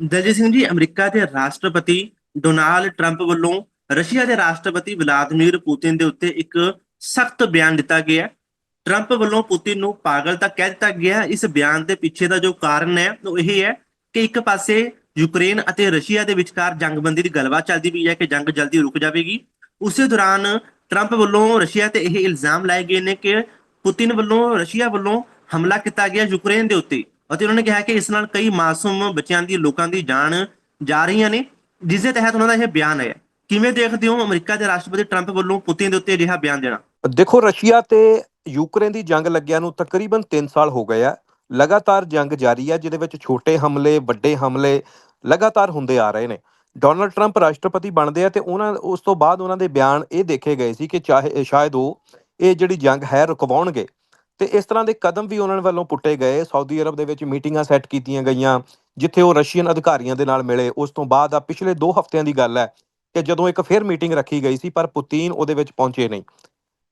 Daljit Singh ji, America ਦੇ ਰਾਸ਼ਟਰਪਤੀ Donald Trump ਵੱਲੋਂ ਰਸ਼ੀਆ ਦੇ ਰਾਸ਼ਟਰਪਤੀ ਵਲਾਦੀਮੀਰ ਪੁਤਿਨ ਦੇ ਉੱਤੇ ਇੱਕ ਸਖਤ ਬਿਆਨ ਦਿੱਤਾ ਗਿਆ ਹੈ। ਟਰੰਪ ਵੱਲੋਂ ਪੁਤਿਨ ਨੂੰ ਪਾਗਲ ਤਾਂ ਕਹਿ ਦਿੱਤਾ ਗਿਆ ਇਸ ਬਿਆਨ ਦੇ ਪਿੱਛੇ ਦਾ ਜੋ ਕਾਰਨ ਹੈ, ਉਹ ਇਹ ਹੈ ਕਿ ਇੱਕ ਪਾਸੇ ਯੂਕਰੇਨ ਅਤੇ ਰਸ਼ੀਆ ਦੇ ਵਿਚਕਾਰ ਜੰਗਬੰਦੀ ਦੀ ਗੱਲਬਾਤ ਚੱਲਦੀ ਪਈ ਹੈ ਕਿ ਜੰਗ ਜਲਦੀ ਰੁਕ ਜਾਵੇਗੀ। ਉਸੇ ਦੌਰਾਨ ਟਰੰਪ ਵੱਲੋਂ ਰਸ਼ੀਆ ਤੇ ਇਹ ਇਲਜ਼ਾਮ ਲਾਏ ਗਏ ਨੇ ਕਿ ਪੁਤਿਨ ਵੱਲੋਂ, ਰਸ਼ੀਆ ਵੱਲੋਂ ਹਮਲਾ ਕੀਤਾ ਗਿਆ ਯੂਕਰੇਨ ਦੇ ਉੱਤੇ। ਅਤੇ ਉਹਨਾਂ ਨੇ ਕਿਹਾ ਕਿ ਇਸ ਨਾਲ ਕਈ ਮਾਸੂਮ ਬੱਚਿਆਂ ਦੀ, ਲੋਕਾਂ ਦੀ ਜਾਨ ਜਾ ਰਹੀਆਂ ਨੇ ਜਿਸ ਦੇ ਤਹਿਤ ਉਹਨਾਂ ਦਾ ਇਹ ਬਿਆਨ ਆਇਆ ਕਿਵੇਂ ਦੇਖਦੇ ਹੋ ਅਮਰੀਕਾ ਦੇ ਰਾਸ਼ਟਰਪਤੀ ਟਰੰਪ ਵੱਲੋਂ ਪੁਤਿਨ ਦੇ ਉੱਤੇ ਅਜਿਹਾ ਬਿਆਨ ਦੇਣਾ? ਦੇਖੋ, ਰਸ਼ੀਆ ਤੇ ਯੂਕਰੇਨ ਦੀ ਜੰਗ ਲੱਗਿਆ ਨੂੰ ਤਕਰੀਬਨ 3 ਸਾਲ ਹੋ ਗਏ ਆ। ਲਗਾਤਾਰ ਜੰਗ ਜਾਰੀ ਹੈ ਜਿਹਦੇ ਵਿੱਚ ਛੋਟੇ ਹਮਲੇ, ਵੱਡੇ ਹਮਲੇ ਲਗਾਤਾਰ ਹੁੰਦੇ ਆ ਰਹੇ ਨੇ। ਡੋਨਲਡ ਟਰੰਪ ਰਾਸ਼ਟਰਪਤੀ ਬਣਦੇ ਆ ਤੇ ਉਹਨਾਂ, ਉਸ ਤੋਂ ਬਾਅਦ ਉਹਨਾਂ ਦੇ ਬਿਆਨ ਇਹ ਦੇਖੇ ਗਏ ਸੀ ਕਿ ਚਾਹੇ, ਸ਼ਾਇਦ ਉਹ ਇਹ ਜਿਹੜੀ ਜੰਗ ਹੈ ਰੁਕਵਾਉਣਗੇ। ਤੇ ਇਸ ਤਰ੍ਹਾਂ ਦੇ ਕਦਮ ਵੀ ਉਹਨਾਂ ਵੱਲੋਂ ਪੁੱਟੇ ਗਏ। ਸਾਊਦੀ ਅਰਬ ਦੇ ਵਿੱਚ ਮੀਟਿੰਗਾਂ ਸੈੱਟ ਕੀਤੀਆਂ ਗਈਆਂ, ਜਿੱਥੇ ਉਹ ਰਸ਼ੀਅਨ ਅਧਿਕਾਰੀਆਂ ਦੇ ਨਾਲ ਮਿਲੇ। ਉਸ ਤੋਂ ਬਾਅਦ ਆ ਪਿਛਲੇ 2 ਹਫ਼ਤਿਆਂ ਦੀ ਗੱਲ ਹੈ ਕਿ ਜਦੋਂ ਇੱਕ ਫਿਰ ਮੀਟਿੰਗ ਰੱਖੀ ਗਈ ਸੀ, ਪਰ ਪੁਤਿਨ ਉਹਦੇ ਵਿੱਚ ਪਹੁੰਚੇ ਨਹੀਂ।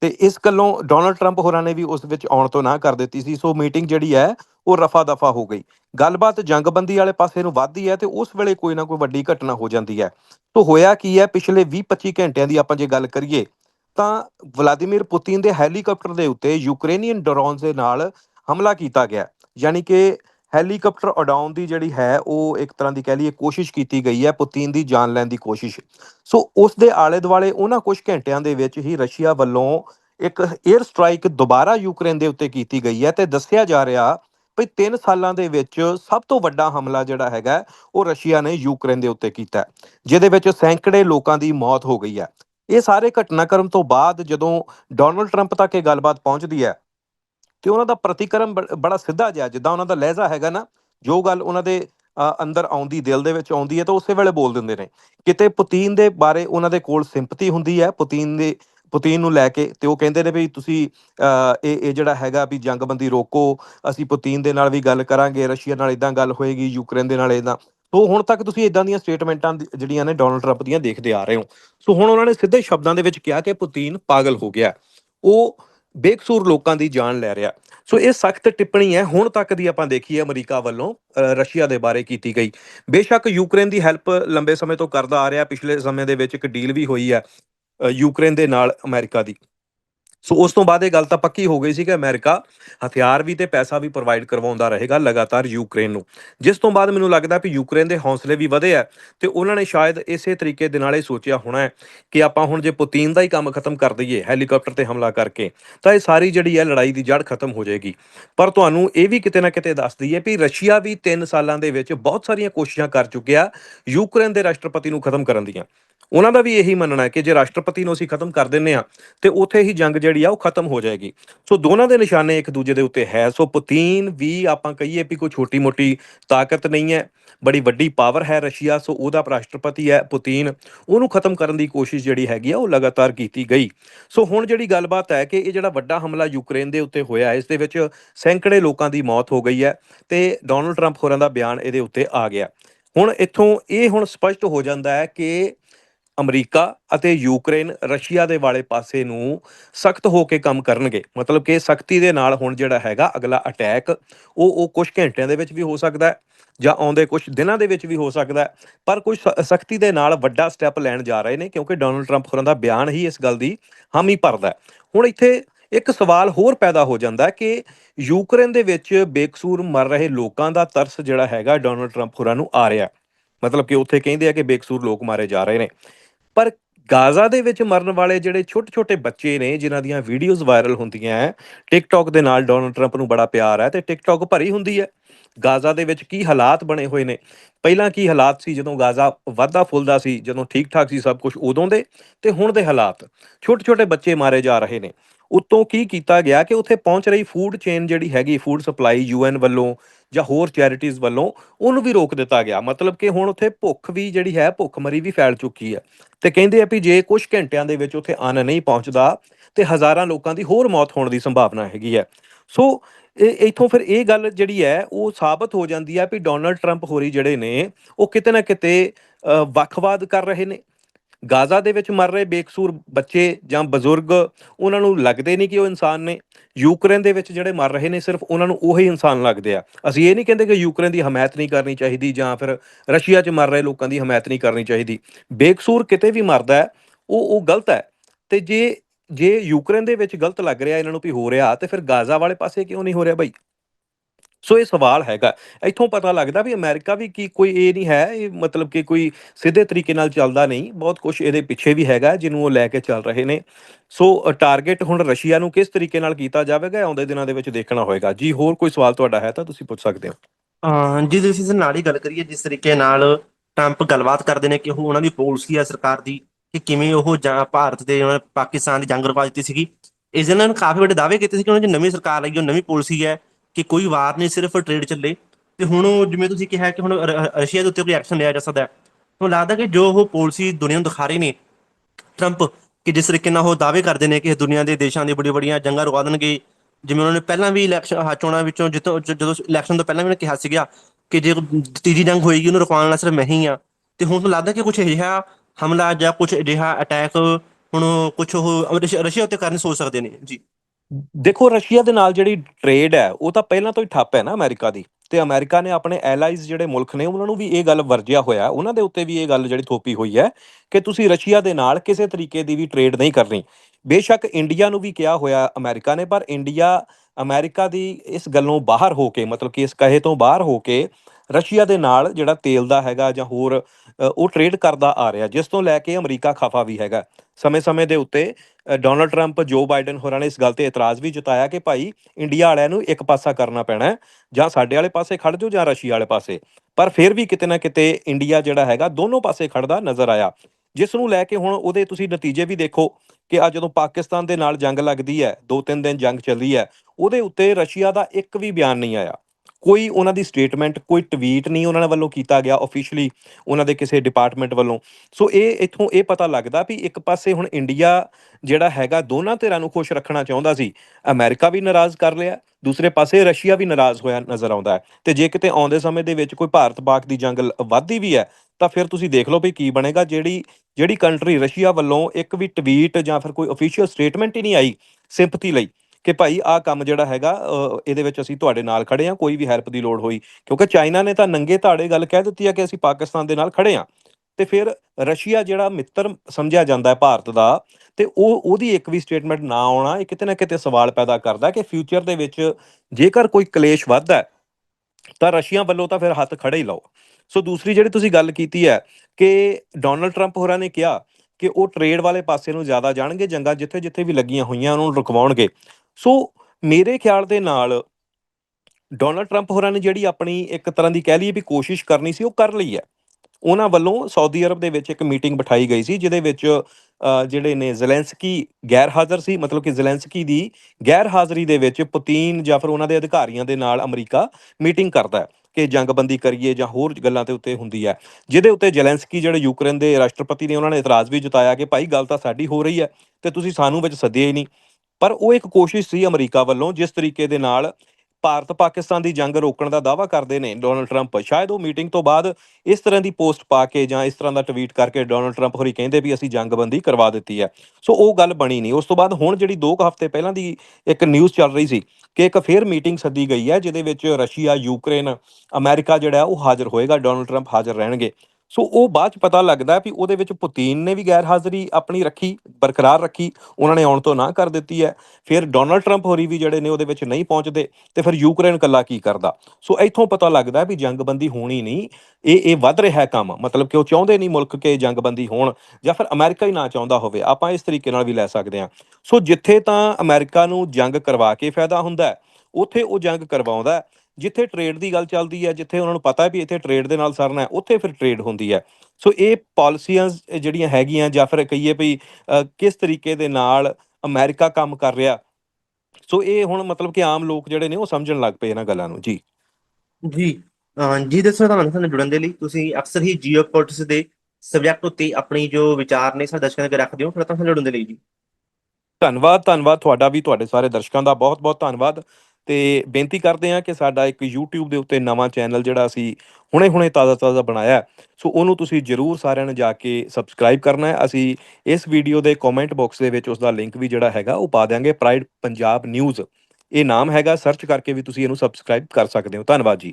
ਤੇ ਇਸ ਗੱਲੋਂ ਡੋਨਲਡ ਟਰੰਪ ਹੋਰਾਂ ਨੇ ਵੀ ਉਸ ਵਿੱਚ ਆਉਣ ਤੋਂ ਨਾ ਕਰ ਦਿੱਤੀ ਸੀ। ਸੋ ਮੀਟਿੰਗ ਜਿਹੜੀ ਹੈ, ਉਹ ਰਫਾ ਦਫਾ ਹੋ ਗਈ। ਗੱਲਬਾਤ ਜੰਗਬੰਦੀ ਵਾਲੇ ਪਾਸੇ ਨੂੰ ਵੱਧਦੀ ਹੈ ਤੇ ਉਸ ਵੇਲੇ ਕੋਈ ਨਾ ਕੋਈ ਵੱਡੀ ਘਟਨਾ ਹੋ ਜਾਂਦੀ ਹੈ। ਸੋ ਹੋਇਆ ਕੀ ਹੈ, ਪਿਛਲੇ 20-25 ਘੰਟਿਆਂ ਦੀ ਆਪਾਂ ਜੇ ਗੱਲ ਕਰੀਏ ਤਾਂ ਵਲਾਦੀਮੀਰ ਪੁਤਿਨ ਦੇ ਹੈਲੀਕਾਪਟਰ ਦੇ ਉੱਤੇ ਯੂਕਰੇਨੀਅਨ ਡਰੋਨਸ ਦੇ ਨਾਲ ਹਮਲਾ ਕੀਤਾ ਗਿਆ। ਯਾਨੀ ਕਿ ਹੈਲੀਕਾਪਟਰ ਉਡਾਉਣ ਦੀ ਜਿਹੜੀ ਹੈ, ਉਹ ਇੱਕ ਤਰ੍ਹਾਂ ਦੀ ਕਹਿ ਲਈਏ ਕੋਸ਼ਿਸ਼ ਕੀਤੀ ਗਈ ਹੈ, ਪੁਤਿਨ ਦੀ ਜਾਨ ਲੈਣ ਦੀ ਕੋਸ਼ਿਸ਼। ਸੋ ਉਸ ਦੇ ਆਲੇ ਦੁਆਲੇ ਉਹਨਾਂ ਕੁਝ ਘੰਟਿਆਂ ਦੇ ਵਿੱਚ ਹੀ ਰਸ਼ੀਆ ਵੱਲੋਂ ਇੱਕ 에ਅਰ ਸਟ੍ਰਾਈਕ ਦੁਬਾਰਾ ਯੂਕਰੇਨ ਦੇ ਉੱਤੇ ਕੀਤੀ ਗਈ ਹੈ ਤੇ ਦੱਸਿਆ ਜਾ ਰਿਹਾ ਵੀ 3 ਸਾਲਾਂ ਦੇ ਵਿੱਚ ਸਭ ਤੋਂ ਵੱਡਾ ਹਮਲਾ ਜਿਹੜਾ ਹੈਗਾ, ਉਹ ਰਸ਼ੀਆ ਨੇ ਯੂਕਰੇਨ ਦੇ ਉੱਤੇ ਕੀਤਾ ਜਿਹਦੇ ਵਿੱਚ ਸੈਂਕੜੇ ਲੋਕਾਂ ਦੀ ਮੌਤ ਹੋ ਗਈ ਹੈ। ਇਹ ਸਾਰੇ ਘਟਨਾਕ੍ਰਮ ਤੋਂ ਬਾਅਦ ਜਦੋਂ ਡੋਨਲਡ ਟਰੰਪ ਤੱਕ ਇਹ ਗੱਲਬਾਤ ਪਹੁੰਚਦੀ ਹੈ, ਤੇ ਉਹਨਾਂ ਦਾ ਪ੍ਰਤੀਕਰਮ ਬ- ਬੜਾ ਸਿੱਧਾ ਜਿਹਾ, ਜਿੱਦਾਂ ਉਹਨਾਂ ਦਾ ਲਹਿਜ਼ਾ ਹੈਗਾ ਨਾ, ਜੋ ਗੱਲ ਉਹਨਾਂ ਦੇ ਅੰਦਰ ਆਉਂਦੀ, ਦਿਲ ਦੇ ਵਿੱਚ ਆਉਂਦੀ ਹੈ, ਤਾਂ ਉਸੇ ਵੇਲੇ ਬੋਲ ਦਿੰਦੇ ਨੇ। ਕਿਤੇ ਪੁਤੀਨ ਦੇ ਬਾਰੇ ਉਹਨਾਂ ਦੇ ਕੋਲ ਸਿੰਪਥੀ ਹੁੰਦੀ ਹੈ, ਪੁਤੀਨ ਦੇ, ਪੁਤੀਨ ਨੂੰ ਲੈ ਕੇ, ਤੇ ਉਹ ਕਹਿੰਦੇ ਨੇ ਵੀ ਤੁਸੀਂ ਇਹ ਇਹ ਜਿਹੜਾ ਹੈਗਾ ਵੀ ਜੰਗਬੰਦੀ ਰੋਕੋ, ਅਸੀਂ ਪੁਤੀਨ ਦੇ ਨਾਲ ਵੀ ਗੱਲ ਕਰਾਂਗੇ, ਰਸ਼ੀਆ ਨਾਲ ਇਦਾਂ ਗੱਲ ਹੋਏਗੀ, ਯੂਕਰੇਨ ਦੇ ਨਾਲ ਇਦਾਂ ਸੋ ਹੁਣ ਤੱਕ ਤੁਸੀਂ ਇਦਾਂ ਦੀਆਂ ਸਟੇਟਮੈਂਟਾਂ ਜਿਹੜੀਆਂ ਨੇ ਡੋਨਲਡ ਟਰੰਪ ਦੀਆਂ ਦੇਖਦੇ ਆ ਰਹੇ ਹੋ। ਸੋ ਹੁਣ ਉਹਨਾਂ ਨੇ ਸਿੱਧੇ ਸ਼ਬਦਾਂ ਦੇ ਵਿੱਚ ਕਿਹਾ ਕਿ ਪੁਤਿਨ ਪਾਗਲ ਹੋ ਗਿਆ। ਉਹ ਬੇਕਸੂਰ ਲੋਕਾਂ ਦੀ ਜਾਨ ਲੈ ਰਿਹਾ। ਸੋ ਇਹ ਸਖਤ ਟਿੱਪਣੀ ਹੈ। ਹੁਣ ਤੱਕ ਦੀ ਆਪਾਂ ਦੇਖੀਏ ਅਮਰੀਕਾ ਵੱਲੋਂ ਰਸ਼ੀਆ ਦੇ ਬਾਰੇ ਕੀਤੀ ਗਈ। ਬੇਸ਼ੱਕ ਯੂਕਰੇਨ ਦੀ ਹੈਲਪ ਲੰਬੇ ਸਮੇਂ ਤੋਂ ਕਰਦਾ ਆ ਰਿਹਾ। ਪਿਛਲੇ ਸਮੇਂ ਦੇ ਵਿੱਚ ਇੱਕ ਡੀਲ ਵੀ ਹੋਈ ਹੈ ਯੂਕਰੇਨ ਦੇ ਨਾਲ ਅਮਰੀਕਾ ਦੀ। ਸੋ ਉਸ ਤੋਂ ਬਾਅਦ ਇਹ ਗੱਲ ਤਾਂ ਪੱਕੀ ਹੋ ਗਈ ਸੀ ਕਿ ਅਮਰੀਕਾ ਹਥਿਆਰ ਵੀ ਤੇ ਪੈਸਾ ਵੀ ਪ੍ਰੋਵਾਈਡ ਕਰਵਾਉਂਦਾ ਰਹੇਗਾ ਲਗਾਤਾਰ ਯੂਕਰੇਨ ਨੂੰ। ਜਿਸ ਤੋਂ ਬਾਅਦ ਮੈਨੂੰ ਲੱਗਦਾ ਵੀ ਯੂਕਰੇਨ ਦੇ ਹੌਸਲੇ ਵੀ ਵਧੇ ਆ ਤੇ ਉਹਨਾਂ ਨੇ ਸ਼ਾਇਦ ਇਸੇ ਤਰੀਕੇ ਦੇ ਨਾਲ ਇਹ ਸੋਚਿਆ ਹੋਣਾ ਹੈ ਕਿ ਆਪਾਂ ਹੁਣ ਜੇ ਪੁਤਿਨ ਦਾ ਹੀ ਕੰਮ ਖਤਮ ਕਰ ਦਈਏ, ਹੈਲੀਕਾਪਟਰ ਤੇ ਹਮਲਾ ਕਰਕੇ, ਤਾਂ ਇਹ ਸਾਰੀ ਜਿਹੜੀ ਹੈ ਲੜਾਈ ਦੀ ਜੜ ਖਤਮ ਹੋ ਜਾਏਗੀ। ਪਰ ਤੁਹਾਨੂੰ ਇਹ ਵੀ ਕਿਤੇ ਨਾ ਕਿਤੇ ਦੱਸ ਦਈਏ ਵੀ ਰਸ਼ੀਆ ਵੀ 3 ਸਾਲਾਂ ਦੇ ਵਿੱਚ ਬਹੁਤ ਸਾਰੀਆਂ ਕੋਸ਼ਿਸ਼ਾਂ ਕਰ ਚੁੱਕਿਆ ਯੂਕਰੇਨ ਦੇ ਰਾਸ਼ਟਰਪਤੀ ਨੂੰ ਖਤਮ ਕਰਨ ਦੀਆਂ। ਉਹਨਾਂ ਦਾ ਵੀ ਇਹੀ ਮੰਨਣਾ ਹੈ ਕਿ ਜੇ ਰਾਸ਼ਟਰਪਤੀ ਨੂੰ ਅਸੀਂ ਖਤਮ ਕਰ ਦਿੰਨੇ ਆ ਤੇ ਉੱਥੇ ਹੀ ਜੰਗ ਜਿਹੜੀ ਆ ਉਹ ਖਤਮ ਹੋ ਜਾਏਗੀ। ਸੋ ਦੋਨਾਂ ਦੇ ਨਿਸ਼ਾਨੇ ਇੱਕ ਦੂਜੇ ਦੇ ਉੱਤੇ ਹੈ। ਸੋ ਪੁਤਿਨ ਵੀ ਆਪਾਂ ਕਹੀਏ ਵੀ ਕੋਈ ਛੋਟੀ ਮੋਟੀ ਤਾਕਤ ਨਹੀਂ ਹੈ, ਬੜੀ ਵੱਡੀ ਪਾਵਰ ਹੈ ਰਸ਼ੀਆ, ਸੋ ਉਹਦਾ ਰਾਸ਼ਟਰਪਤੀ ਹੈ ਪੁਤਿਨ। ਉਹਨੂੰ ਖਤਮ ਕਰਨ ਦੀ ਕੋਸ਼ਿਸ਼ ਜਿਹੜੀ ਹੈਗੀ ਆ, ਉਹ ਲਗਾਤਾਰ ਕੀਤੀ ਗਈ। ਸੋ ਹੁਣ ਜਿਹੜੀ ਗੱਲਬਾਤ ਹੈ ਕਿ ਇਹ ਜਿਹੜਾ ਵੱਡਾ ਹਮਲਾ ਯੂਕਰੇਨ ਦੇ ਉੱਤੇ ਹੋਇਆ, ਇਸ ਦੇ ਵਿੱਚ ਸੈਂਕੜੇ ਲੋਕਾਂ ਦੀ ਮੌਤ ਹੋ ਗਈ ਹੈ ਤੇ ਡੋਨਲਡ ਟਰੰਪ ਹੋਰਾਂ ਦਾ ਬਿਆਨ ਇਹਦੇ ਉੱਤੇ ਆ ਗਿਆ। ਹੁਣ ਇੱਥੋਂ ਇਹ ਹੁਣ ਸਪਸ਼ਟ ਹੋ ਜਾਂਦਾ ਹੈ ਕਿ ਅਮਰੀਕਾ ਅਤੇ ਯੂਕਰੇਨ ਰਸ਼ੀਆ ਦੇ ਵਾਲੇ ਪਾਸੇ ਨੂੰ ਸਖਤ ਹੋ ਕੇ ਕੰਮ ਕਰਨਗੇ। ਮਤਲਬ ਕਿ ਸਖਤੀ ਦੇ ਨਾਲ ਹੁਣ ਜਿਹੜਾ ਹੈਗਾ ਅਗਲਾ ਅਟੈਕ, ਉਹ ਉਹ ਕੁਝ ਘੰਟਿਆਂ ਦੇ ਵਿੱਚ ਵੀ ਹੋ ਸਕਦਾ ਹੈ ਜਾਂ ਆਉਂਦੇ ਕੁਝ ਦਿਨਾਂ ਦੇ ਵਿੱਚ ਵੀ ਹੋ ਸਕਦਾ ਹੈ। ਪਰ ਕੁਝ ਸਖਤੀ ਦੇ ਨਾਲ ਵੱਡਾ ਸਟੈਪ ਲੈਣ ਜਾ ਰਹੇ ਨੇ ਕਿਉਂਕਿ ਡੋਨਲਡ ਟਰੰਪ ਹੋਰਾਂ ਦਾ ਬਿਆਨ ਹੀ ਇਸ ਗੱਲ ਦੀ ਹਾਮੀ ਭਰਦਾ ਹੁਣ ਇੱਥੇ ਇੱਕ ਸਵਾਲ ਹੋਰ ਪੈਦਾ ਹੋ ਜਾਂਦਾ ਕਿ ਯੂਕਰੇਨ ਦੇ ਵਿੱਚ ਬੇਕਸੂਰ ਮਰ ਰਹੇ ਲੋਕਾਂ ਦਾ ਤਰਸ ਜਿਹੜਾ ਹੈਗਾ ਡੋਨਲਡ ਟਰੰਪ ਹੋਰਾਂ ਨੂੰ ਆ ਰਿਹਾ ਮਤਲਬ ਕਿ ਉੱਥੇ ਕਹਿੰਦੇ ਆ ਕਿ ਬੇਕਸੂਰ ਲੋਕ ਮਾਰੇ ਜਾ ਰਹੇ ਨੇ। ਪਰ ਗਾਜ਼ਾ ਦੇ ਵਿੱਚ ਮਰਨ ਵਾਲੇ ਜਿਹੜੇ ਛੋਟੇ-ਛੋਟੇ ਬੱਚੇ ਨੇ, ਜਿਨ੍ਹਾਂ ਦੀਆਂ ਵੀਡੀਓਜ਼ ਵਾਇਰਲ ਹੁੰਦੀਆਂ ਹੈ ਟਿਕਟੌਕ ਦੇ ਨਾਲ ਡੋਨਲਡ ਟਰੰਪ ਨੂੰ ਬੜਾ ਪਿਆਰ ਹੈ ਤੇ ਟਿਕਟੌਕ ਭਰੀ ਹੁੰਦੀ ਹੈ ਗਾਜ਼ਾ ਦੇ ਵਿੱਚ ਕੀ ਹਾਲਾਤ ਬਣੇ ਹੋਏ ਨੇ? ਪਹਿਲਾਂ ਕੀ ਹਾਲਾਤ ਸੀ ਜਦੋਂ ਗਾਜ਼ਾ ਵਾਧਾ ਫੁੱਲਦਾ ਸੀ, ਜਦੋਂ ਠੀਕ ਠਾਕ ਸੀ ਸਭ ਕੁਝ ਉਦੋਂ ਦੇ? ਤੇ ਹੁਣ ਦੇ ਹਾਲਾਤ? ਛੋਟੇ-ਛੋਟੇ ਬੱਚੇ ਮਾਰੇ ਜਾ ਰਹੇ ਨੇ। ਉਤੋਂ ਕੀ ਕੀਤਾ ਗਿਆ ਕਿ ਉੱਥੇ ਪਹੁੰਚ ਰਹੀ ਫੂਡ ਚੇਨ ਜਿਹੜੀ ਹੈਗੀ ਫੂਡ ਸਪਲਾਈ ਯੂਐਨ ਵੱਲੋਂ ਜਾਂ ਹੋਰ ਚੈਰਿਟੀਜ਼ ਵੱਲੋਂ, ਉਹਨੂੰ ਵੀ ਰੋਕ ਦਿੱਤਾ ਗਿਆ। ਮਤਲਬ ਕਿ ਹੁਣ ਉੱਥੇ ਭੁੱਖ ਵੀ ਜਿਹੜੀ ਹੈ, ਭੁੱਖਮਰੀ ਵੀ ਫੈਲ ਚੁੱਕੀ ਹੈ। ਤੇ ਕਹਿੰਦੇ ਆ ਵੀ ਜੇ ਕੁਝ ਘੰਟਿਆਂ ਦੇ ਵਿੱਚ ਉੱਥੇ ਅੰਨ ਨਹੀਂ ਪਹੁੰਚਦਾ, ਤੇ ਹਜ਼ਾਰਾਂ ਲੋਕਾਂ ਦੀ ਹੋਰ ਮੌਤ ਹੋਣ ਦੀ ਸੰਭਾਵਨਾ ਹੈਗੀ ਹੈ। ਸੋ ਇਹ, ਇਥੋਂ ਫਿਰ ਇਹ ਗੱਲ ਜਿਹੜੀ ਹੈ, ਉਹ ਸਾਬਤ ਹੋ ਜਾਂਦੀ ਹੈ ਵੀ ਡੋਨਲਡ ਟਰੰਪ ਹੋਰੀ ਜਿਹੜੇ ਨੇ, ਉਹ ਕਿਤੇ ਨਾ ਕਿਤੇ ਵੱਖਵਾਦ ਕਰ ਰਹੇ ਨੇ। ਗਾਜ਼ਾ ਦੇ ਵਿੱਚ ਮਰ ਰਹੇ ਬੇਕਸੂਰ ਬੱਚੇ ਜਾਂ ਬਜ਼ੁਰਗ, ਉਹਨਾਂ ਨੂੰ ਲੱਗਦੇ ਨਹੀਂ ਕਿ ਉਹ ਇਨਸਾਨ ਨੇ। ਯੂਕਰੇਨ ਦੇ ਵਿੱਚ ਜਿਹੜੇ ਮਰ ਰਹੇ ਨੇ, ਸਿਰਫ ਉਹਨਾਂ ਨੂੰ ਉਹੀ ਇਨਸਾਨ ਲੱਗਦੇ ਆ। ਅਸੀਂ ਇਹ ਨਹੀਂ ਕਹਿੰਦੇ ਕਿ ਯੂਕਰੇਨ ਦੀ ਹਮਾਇਤ ਨਹੀਂ ਕਰਨੀ ਚਾਹੀਦੀ ਜਾਂ ਫਿਰ ਰਸ਼ੀਆ 'ਚ ਮਰ ਰਹੇ ਲੋਕਾਂ ਦੀ ਹਮਾਇਤ ਨਹੀਂ ਕਰਨੀ ਚਾਹੀਦੀ। ਬੇਕਸੂਰ ਕਿਤੇ ਵੀ ਮਰਦਾ ਹੈ, ਉਹ ਉਹ ਗਲਤ ਹੈ। ਤੇ ਜੇ ਜੇ ਯੂਕਰੇਨ ਦੇ ਵਿੱਚ ਗਲਤ ਲੱਗ ਰਿਹਾ, ਇਹਨਾਂ ਨੂੰ ਵੀ ਹੋ ਰਿਹਾ, ਤੇ ਫਿਰ ਗਾਜ਼ਾ ਵਾਲੇ ਪਾਸੇ ਕਿਉਂ ਨਹੀਂ ਹੋ ਰਿਹਾ ਬਾਈ? ਸੋ ਇਹ ਸਵਾਲ ਹੈਗਾ। ਇੱਥੋਂ ਪਤਾ ਲੱਗਦਾ ਵੀ ਅਮਰੀਕਾ ਵੀ ਕੀ ਕੋਈ ਇਹ ਨਹੀਂ ਹੈ, ਇਹ ਮਤਲਬ ਕਿ ਕੋਈ ਸਿੱਧੇ ਤਰੀਕੇ ਨਾਲ ਚੱਲਦਾ ਨਹੀਂ, ਬਹੁਤ ਕੁਝ ਇਹਦੇ ਪਿੱਛੇ ਵੀ ਹੈਗਾ, ਜਿਹਨੂੰ ਉਹ ਲੈ ਕੇ ਚੱਲ ਰਹੇ ਨੇ। ਸੋ ਟਾਰਗੇਟ ਹੁਣ ਰਸ਼ੀਆ ਨੂੰ ਕਿਸ ਤਰੀਕੇ ਨਾਲ ਕੀਤਾ ਜਾਵੇਗਾ ਆਉਂਦੇ ਦਿਨਾਂ ਦੇ ਵਿੱਚ ਦੇਖਣਾ ਹੋਏਗਾ। ਜੀ, ਹੋਰ ਕੋਈ ਸਵਾਲ ਤੁਹਾਡਾ ਹੈ ਤਾਂ ਤੁਸੀਂ ਪੁੱਛ ਸਕਦੇ ਹੋ। ਜੀ, ਤੁਸੀਂ ਨਾਲ ਹੀ ਗੱਲ ਕਰੀਏ, ਜਿਸ ਤਰੀਕੇ ਨਾਲ ਟਰੰਪ ਗੱਲਬਾਤ ਕਰਦੇ ਨੇ ਕਿ ਉਹ ਉਹਨਾਂ ਦੀ ਪਾਲਿਸੀ ਹੈ, ਸਰਕਾਰ ਦੀ। ਕਿ ਕਿਵੇਂ ਉਹ ਜਾਂ ਭਾਰਤ ਦੇ ਉਹਨਾਂ ਪਾਕਿਸਤਾਨ ਦੀ ਜੰਗ ਰੁਕਾ ਦਿੱਤੀ ਸੀਗੀ। ਇਸ ਦੇ ਨਾਲ ਨੇ ਕਾਫੀ ਵੱਡੇ ਦਾਅਵੇ ਕੀਤੇ ਸੀ ਕਿ ਉਹਨਾਂ ਦੀ ਨਵੀਂ ਸਰਕਾਰ ਆਈ ਉਹ ਨਵੀਂ ਪਾਲਿਸੀ ਹੈ ਕਿ ਕੋਈ ਵਾਰ ਨਹੀਂ ਸਿਰਫ ਟ੍ਰੇਡ ਚੱਲੇ। ਤੇ ਹੁਣ ਜਿਵੇਂ ਤੁਸੀਂ ਕਿਹਾ ਕਿ ਹੁਣ ਰਸ਼ੀਆ ਦੇ ਉੱਤੇ ਕੋਈ ਐਕਸ਼ਨ ਲਿਆ ਜਾ ਸਕਦਾ ਤੁਹਾਨੂੰ ਲੱਗਦਾ ਕਿ ਜੋ ਉਹ ਪਾਲਿਸੀ ਦੁਨੀਆ ਨੂੰ ਦਿਖਾ ਰਹੇ ਨੇ ਟਰੰਪ ਕਿ ਜਿਸ ਤਰੀਕੇ ਨਾਲ ਉਹ ਦਾਅਵੇ ਕਰਦੇ ਨੇ ਕਿ ਇਹ ਦੁਨੀਆ ਦੇ ਦੇਸ਼ਾਂ ਦੀ ਬੜੀ ਬੜੀਆਂ ਜੰਗਾਂ ਰੁਕਾ ਦੇਣਗੇ, ਜਿਵੇਂ ਉਹਨਾਂ ਨੇ ਪਹਿਲਾਂ ਵੀ ਇਲੈਕਸ਼ਨ ਚੋਣਾਂ ਵਿੱਚੋਂ ਜਿੱਤੋਂ ਜਦੋਂ ਇਲੈਕਸ਼ਨ ਤੋਂ ਪਹਿਲਾਂ ਵੀ ਉਹਨੇ ਕਿਹਾ ਸੀਗਾ ਕਿ ਜੇ ਤੀਜੀ ਜੰਗ ਹੋਏਗੀ, ਉਹਨੂੰ ਰੁਕਾਉਣ ਵਾਲਾ ਸਿਰਫ ਮੈਂ ਹੀ ਆ ਤੇ ਹੁਣ ਤੁਹਾਨੂੰ ਲੱਗਦਾ ਕਿ ਕੁਝ ਅਜਿਹਾ ਹਮਲਾ ਜਾਂ ਕੁਝ ਅਜਿਹਾ ਅਟੈਕ ਹੁਣ ਕੁਝ ਉਹ ਰਸ਼ੀਆ ਉੱਤੇ ਕਰਨ ਸੋਚ ਸਕਦੇ ਨੇ। ਜੀ। ਦੇਖੋ, ਰਸ਼ੀਆ ਦੇ ਨਾਲ ਜਿਹੜੀ ਟ੍ਰੇਡ ਹੈ, ਉਹ ਤਾਂ ਪਹਿਲਾਂ ਤੋਂ ਹੀ ਠੱਪ ਹੈ ਨਾ ਅਮਰੀਕਾ ਦੀ। ਤੇ ਅਮਰੀਕਾ ਨੇ ਆਪਣੇ ਐਲਾਈਜ਼ ਜਿਹੜੇ ਮੁਲਕ ਨੇ, ਉਹਨਾਂ ਨੂੰ ਵੀ ਇਹ ਗੱਲ ਵਰਜਿਆ ਹੋਇਆ ਉਹਨਾਂ ਦੇ ਉੱਤੇ ਵੀ ਇਹ ਗੱਲ ਜਿਹੜੀ ਥੋਪੀ ਹੋਈ ਹੈ ਕਿ ਤੁਸੀਂ ਰਸ਼ੀਆ ਦੇ ਨਾਲ ਕਿਸੇ ਤਰੀਕੇ ਦੀ ਵੀ ਟ੍ਰੇਡ ਨਹੀਂ ਕਰਨੀ। ਬੇਸ਼ੱਕ ਇੰਡੀਆ ਨੂੰ ਵੀ ਕਿਹਾ ਹੋਇਆ ਅਮਰੀਕਾ ਨੇ, ਪਰ ਇੰਡੀਆ ਅਮਰੀਕਾ ਦੀ ਇਸ ਗੱਲੋਂ ਬਾਹਰ ਹੋ ਕੇ, ਮਤਲਬ ਕਿ ਇਸ ਕਹੇ ਤੋਂ ਬਾਹਰ ਹੋ ਕੇ ਰਸ਼ੀਆ ਦੇ ਨਾਲ ਜਿਹੜਾ ਤੇਲ ਦਾ ਹੈਗਾ ਜਾਂ ਹੋਰ ਉਹ ਟ੍ਰੇਡ ਕਰਦਾ ਆ ਰਿਹਾ, ਜਿਸ ਤੋਂ ਲੈ ਕੇ ਅਮਰੀਕਾ ਖਫਾ ਵੀ ਹੈਗਾ। ਸਮੇਂ-ਸਮੇਂ ਦੇ ਉੱਤੇ Donald Donald Trump Joe Biden ਹੋਰਾਂ ਨੇ ਇਸ ਗੱਲ ਤੇ ਇਤਰਾਜ਼ ਵੀ ਜਤਾਇਆ ਕਿ ਭਾਈ ਇੰਡੀਆ ਵਾਲਿਆਂ ਨੂੰ ਇੱਕ ਪਾਸਾ ਕਰਨਾ ਪੈਣਾ ਜਾਂ ਸਾਡੇ ਵਾਲੇ ਪਾਸੇ ਖੜ ਜਾਓ ਜਾਂ ਰਸ਼ੀਆ ਵਾਲੇ ਪਾਸੇ। ਪਰ ਫਿਰ ਵੀ ਕਿਤੇ ਨਾ ਕਿਤੇ ਇੰਡੀਆ ਜਿਹੜਾ ਹੈਗਾ, ਦੋਨੋਂ ਪਾਸੇ ਖੜਦਾ ਨਜ਼ਰ ਆਇਆ। ਜਿਸ ਨੂੰ ਲੈ ਕੇ ਹੁਣ ਉਹਦੇ ਤੁਸੀਂ ਨਤੀਜੇ ਵੀ ਦੇਖੋ ਕਿ ਆ ਜਦੋਂ ਪਾਕਿਸਤਾਨ ਦੇ ਨਾਲ ਜੰਗ ਲੱਗਦੀ ਹੈ ਦੋ ਤਿੰਨ ਦਿਨ ਜੰਗ ਚੱਲੀ ਹੈ, ਉਹਦੇ ਉੱਤੇ ਰਸ਼ੀਆ ਦਾ ਇੱਕ ਵੀ ਬਿਆਨ ਨਹੀਂ ਆਇਆ। ਕੋਈ ਉਹਨਾਂ ਦੀ ਸਟੇਟਮੈਂਟ ਕੋਈ ਟਵੀਟ ਨਹੀਂ ਉਹਨਾਂ ਵੱਲੋਂ ਕੀਤਾ ਗਿਆ ਆਫੀਸ਼ੀਅਲੀ ਉਹਨਾਂ ਦੇ ਕਿਸੇ ਡਿਪਾਰਟਮੈਂਟ ਵੱਲੋਂ। ਸੋ ਇਹ ਇੱਥੋਂ ਇਹ ਪਤਾ ਲੱਗਦਾ ਵੀ ਇੱਕ ਪਾਸੇ ਹੁਣ ਇੰਡੀਆ ਜਿਹੜਾ ਹੈਗਾ ਦੋਨਾਂ ਧਿਰਾਂ ਨੂੰ ਖੁਸ਼ ਰੱਖਣਾ ਚਾਹੁੰਦਾ ਸੀ। ਅਮਰੀਕਾ ਵੀ ਨਾਰਾਜ਼ ਕਰ ਲਿਆ, ਦੂਸਰੇ ਪਾਸੇ ਰਸ਼ੀਆ ਵੀ ਨਾਰਾਜ਼ ਹੋਇਆ ਨਜ਼ਰ ਆਉਂਦਾ ਹੈ। ਤੇ ਜੇ ਕਿਤੇ ਆਉਂਦੇ ਸਮੇਂ ਦੇ ਵਿੱਚ ਕੋਈ ਭਾਰਤ ਪਾਕ ਦੀ ਜੰਗ ਵੱਧਦੀ ਵੀ ਹੈ, ਤਾਂ ਫਿਰ ਤੁਸੀਂ ਦੇਖ ਲਓ ਵੀ ਕੀ ਬਣੇਗਾ। ਜਿਹੜੀ ਜਿਹੜੀ ਕੰਟਰੀ ਰਸ਼ੀਆ ਵੱਲੋਂ ਇੱਕ ਵੀ ਟਵੀਟ ਜਾਂ ਫਿਰ ਕੋਈ ਅਫੀਸ਼ੀਅਲ ਸਟੇਟਮੈਂਟ ਹੀ ਨਹੀਂ ਆਈ ਸਿੰਪਥੀ ਲਈ। ਕਿ ਭਾਈ ਆਹ ਕੰਮ ਜਿਹੜਾ ਹੈਗਾ ਇਹਦੇ ਵਿੱਚ ਅਸੀਂ ਤੁਹਾਡੇ ਨਾਲ ਖੜੇ ਹਾਂ, ਕੋਈ ਵੀ ਹੈਲਪ ਦੀ ਲੋੜ ਹੋਈ। ਕਿਉਂਕਿ ਚਾਈਨਾ ਨੇ ਤਾਂ ਨੰਗੇ ਧਾੜੇ ਗੱਲ ਕਹਿ ਦਿੱਤੀ ਹੈ ਕਿ ਅਸੀਂ ਪਾਕਿਸਤਾਨ ਦੇ ਨਾਲ ਖੜੇ ਹਾਂ। ਤੇ ਫਿਰ ਰਸ਼ੀਆ ਜਿਹੜਾ ਮਿੱਤਰ ਸਮਝਿਆ ਜਾਂਦਾ ਹੈ ਭਾਰਤ ਦਾ, ਤੇ ਉਹ, ਉਹਦੀ ਇੱਕ ਵੀ ਸਟੇਟਮੈਂਟ ਨਾ ਆਉਣਾ, ਇਹ ਕਿਤੇ ਨਾ ਕਿਤੇ ਸਵਾਲ ਪੈਦਾ ਕਰਦਾ ਕਿ ਫਿਊਚਰ ਦੇ ਵਿੱਚ ਜੇਕਰ ਕੋਈ ਕਲੇਸ਼ ਵੱਧਦਾ ਤਾਂ ਰਸ਼ੀਆ ਵੱਲੋਂ ਤਾਂ ਫਿਰ ਹੱਥ ਖੜੇ ਹੀ ਲਾਓ। ਸੋ ਦੂਸਰੀ ਜਿਹੜੀ ਤੁਸੀਂ ਗੱਲ ਕੀਤੀ ਹੈ ਕਿ ਡੋਨਲਡ ਟਰੰਪ ਹੋਰਾਂ ਨੇ ਕਿਹਾ ਕਿ ਉਹ ਟ੍ਰੇਡ ਵਾਲੇ ਪਾਸੇ ਨੂੰ ਜ਼ਿਆਦਾ ਜਾਣਗੇ ਜੰਗਾਂ ਜਿੱਥੇ ਜਿੱਥੇ ਵੀ ਲੱਗੀਆਂ ਹੋਈਆਂ ਉਹਨਾਂ ਨੂੰ ਰੁਕਵਾਉਣਗੇ। ਸੋ ਮੇਰੇ ਖਿਆਲ ਦੇ ਨਾਲ ਡੋਨਲਡ ਟਰੰਪ ਹੋਰਾਂ ਨੇ ਜਿਹੜੀ ਆਪਣੀ ਇੱਕ ਤਰ੍ਹਾਂ ਦੀ ਕਹਿ ਲਈਏ ਵੀ ਕੋਸ਼ਿਸ਼ ਕਰਨੀ ਸੀ ਉਹ ਕਰ ਲਈ ਹੈ। ਉਹਨਾਂ ਵੱਲੋਂ ਸਾਊਦੀ ਅਰਬ ਦੇ ਵਿੱਚ ਇੱਕ ਮੀਟਿੰਗ ਬਿਠਾਈ ਗਈ ਸੀ ਜਿਹਦੇ ਵਿੱਚ ਅ, ਜਿਹੜੇ ਨੇ ਜ਼ੈਲੈਂਸਕੀ ਗੈਰ ਹਾਜ਼ਰ ਸੀ ਮਤਲਬ ਕਿ ਜ਼ੈਲੈਂਸਕੀ ਦੀ ਗੈਰ ਹਾਜ਼ਰੀ ਦੇ ਵਿੱਚ ਪੁਤਿਨ ਜਾਂ ਫਿਰ ਉਹਨਾਂ ਦੇ ਅਧਿਕਾਰੀਆਂ ਦੇ ਨਾਲ ਅਮਰੀਕਾ ਮੀਟਿੰਗ ਕਰਦਾ ਹੈ। ਕਿ ਜੰਗਬੰਦੀ ਕਰੀਏ ਜਾਂ ਹੋਰ ਗੱਲਾਂ ਤੇ ਉੱਤੇ ਹੁੰਦੀ ਹੈ। ਜਿਹਦੇ ਉੱਤੇ ਜ਼ੈਲੈਂਸਕੀ ਜਿਹੜੇ ਯੂਕਰੇਨ ਦੇ ਰਾਸ਼ਟਰਪਤੀ ਨੇ ਉਹਨਾਂ ਨੇ ਇਤਰਾਜ਼ ਵੀ ਜਤਾਇਆ ਕਿ ਭਾਈ ਗੱਲ ਤਾਂ ਸਾਡੀ ਹੋ ਰਹੀ ਹੈ ਤੇ ਤੁਸੀਂ ਸਾਨੂੰ ਵਿੱਚ ਸੱਦਿਆ ਹੀ ਨਹੀਂ। ਪਰ ਉਹ ਇੱਕ ਕੋਸ਼ਿਸ਼ ਸੀ ਅਮਰੀਕਾ ਵੱਲੋਂ ਜਿਸ ਤਰੀਕੇ ਦੇ ਨਾਲ ਭਾਰਤ ਪਾਕਿਸਤਾਨ ਦੀ ਜੰਗ ਰੋਕਣ ਦਾ ਦਾਅਵਾ ਕਰਦੇ ਨੇ। ਡੋਨਲਡ ਟਰੰਪ ਸ਼ਾਇਦ ਉਹ ਮੀਟਿੰਗ ਤੋਂ ਬਾਅਦ ਇਸ ਤਰ੍ਹਾਂ ਦੀ ਪੋਸਟ ਪਾ ਕੇ ਜਾਂ ਇਸ ਤਰ੍ਹਾਂ ਦਾ ਟਵੀਟ ਕਰਕੇ ਡੋਨਲਡ ਟਰੰਪ ਹੋਰੀ ਕਹਿੰਦੇ ਵੀ ਅਸੀਂ ਜੰਗਬੰਦੀ ਕਰਵਾ ਦਿੱਤੀ ਹੈ। ਸੋ ਉਹ ਗੱਲ ਬਣੀ ਨਹੀਂ। ਉਸ ਤੋਂ ਬਾਅਦ ਹੁਣ ਜਿਹੜੀ 2 ਹਫ਼ਤੇ ਪਹਿਲਾਂ ਦੀ ਇੱਕ ਨਿਊਜ਼ ਚੱਲ ਰਹੀ ਸੀ ਕਿ ਇੱਕ ਫੇਰ ਮੀਟਿੰਗ ਸੱਦੀ ਗਈ ਹੈ, ਜਿਹਦੇ ਵਿੱਚ ਰਸ਼ੀਆ, ਯੂਕਰੇਨ, ਅਮਰੀਕਾ ਜਿਹੜਾ ਉਹ ਹਾਜ਼ਰ ਹੋਏਗਾ। ਡੋਨਲਡ ਟਰੰਪ ਹਾਜ਼ਰ ਰਹਿਣਗੇ। ਸੋ ਉਹ ਬਾਅਦ ਚ ਪਤਾ ਲੱਗਦਾ ਵੀ ਉਹਦੇ ਵਿੱਚ ਪੁਤਿਨ ਨੇ ਵੀ ਗੈਰ ਹਾਜ਼ਰੀ ਆਪਣੀ ਰੱਖੀ, ਬਰਕਰਾਰ ਰੱਖੀ, ਉਹਨਾਂ ਨੇ ਆਉਣ ਤੋਂ ਨਾ ਕਰ ਦਿੱਤੀ ਹੈ। ਫਿਰ ਡੋਨਲਡ ਟਰੰਪ ਹੋਰੀ ਵੀ ਜਿਹੜੇ ਨੇ ਉਹਦੇ ਵਿੱਚ ਨਹੀਂ ਪਹੁੰਚਦੇ ਤੇ ਫਿਰ ਯੂਕਰੇਨ ਕੱਲਾ ਕੀ ਕਰਦਾ? ਸੋ ਇੱਥੋਂ ਪਤਾ ਲੱਗਦਾ ਵੀ ਜੰਗਬੰਦੀ ਹੋਣੀ ਨਹੀਂ, ਇਹ ਇਹ ਵੱਧ ਰਿਹਾ ਹੈ ਕੰਮ। ਮਤਲਬ ਕਿ ਉਹ ਚਾਹੁੰਦੇ ਨਹੀਂ ਮੁਲਕ ਕੇ ਜੰਗਬੰਦੀ ਹੋਣ ਜਾਂ ਫਿਰ ਅਮਰੀਕਾ ਹੀ ਨਾ ਚਾਹੁੰਦਾ ਹੋਵੇ। ਆਪਾਂ ਇਸ ਤਰੀਕੇ ਨਾਲ ਵੀ ਲੈ ਸਕਦੇ ਹਾਂ। ਸੋ ਜਿੱਥੇ ਤਾਂ ਅਮਰੀਕਾ ਨੂੰ ਜੰਗ ਕਰਵਾ ਕੇ ਫਾਇਦਾ ਹੁੰਦਾ ਹੈ, ਉੱਥੇ ਉਹ ਜੰਗ ਕਰਵਾਉਂਦਾ ਜਿੱਥੇ ਟ੍ਰੇਡ ਦੀ ਗੱਲ ਚੱਲਦੀ ਹੈ ਜਿੱਥੇ ਉਹਨਾਂ ਨੂੰ ਪਤਾ ਹੈ ਵੀ ਇੱਥੇ ਟ੍ਰੇਡ ਦੇ ਨਾਲ ਸਰਨਾ ਹੈ ਉੱਥੇ ਫਿਰ ਟ੍ਰੇਡ ਹੁੰਦੀ ਹੈ। ਸੋ ਇਹ ਪਾਲਿਸੀਆਂ ਜਿਹੜੀਆਂ ਹੈਗੀਆਂ ਜਾਂ ਫਿਰ ਕਹੀਏ ਵੀ ਕਿਸ ਤਰੀਕੇ ਦੇ ਨਾਲ ਅਮਰੀਕਾ ਕੰਮ ਕਰ ਰਿਹਾ। ਸੋ ਇਹ ਹੁਣ ਮਤਲਬ ਕਿ ਆਮ ਲੋਕ ਜਿਹੜੇ ਨੇ ਉਹ ਸਮਝਣ ਲੱਗ ਪਏ ਇਹਨਾਂ ਗੱਲਾਂ ਨੂੰ। ਜੀ। ਜੀ। ਜੀ ਦੱਸੋ ਤੁਹਾਨੂੰ ਸਾਨੂੰ ਜੁੜਨ ਦੇ ਲਈ। ਤੁਸੀਂ ਅਕਸਰ ਹੀ ਜੀਓਪੋਲਿਟਿਕਸ ਦੇ ਸਬਜੈਕਟ ਉੱਤੇ ਆਪਣੀ ਜੋ ਵਿਚਾਰ ਨੇ ਸਾਡੇ ਦਰਸ਼ਕਾਂ ਅੱਗੇ ਰੱਖਦੇ ਹੋ। ਫਿਰ ਤੁਹਾਨੂੰ ਜੁੜਨ ਦੇ ਲਈ ਜੀ। ਧੰਨਵਾਦ ਧੰਨਵਾਦ ਤੁਹਾਡਾ ਵੀ ਤੁਹਾਡੇ ਸਾਰੇ ਦਰਸ਼ਕਾਂ ਦਾ ਬਹੁਤ ਬਹੁਤ ਧੰਨਵਾਦ। ਤੇ ਬੇਨਤੀ ਕਰਦੇ ਹਾਂ ਕਿ ਸਾਡਾ ਇੱਕ YouTube ਦੇ ਉੱਤੇ ਨਵਾਂ ਚੈਨਲ ਜਿਹੜਾ ਅਸੀਂ ਹੁਣੇ-ਹੁਣੇ ਤਾਜ਼ਾ-ਤਾਜ਼ਾ ਬਣਾਇਆ ਸੋ ਉਹਨੂੰ ਤੁਸੀਂ ਜਰੂਰ ਸਾਰਿਆਂ ਨੇ ਜਾ ਕੇ ਸਬਸਕ੍ਰਾਈਬ ਕਰਨਾ ਹੈ। ਅਸੀਂ ਇਸ ਵੀਡੀਓ ਦੇ ਕਮੈਂਟ ਬਾਕਸ ਦੇ ਵਿੱਚ ਉਸ ਦਾ ਲਿੰਕ ਵੀ ਜਿਹੜਾ ਹੈਗਾ ਉਹ ਪਾ ਦਿਆਂਗੇ ਪ੍ਰਾਈਡ ਪੰਜਾਬ ਨਿਊਜ਼ ਇਹ ਨਾਮ ਹੈਗਾ ਸਰਚ ਕਰਕੇ ਵੀ ਤੁਸੀਂ ਇਹਨੂੰ ਸਬਸਕ੍ਰਾਈਬ ਕਰ ਸਕਦੇ ਹੋ। ਧੰਨਵਾਦ ਜੀ।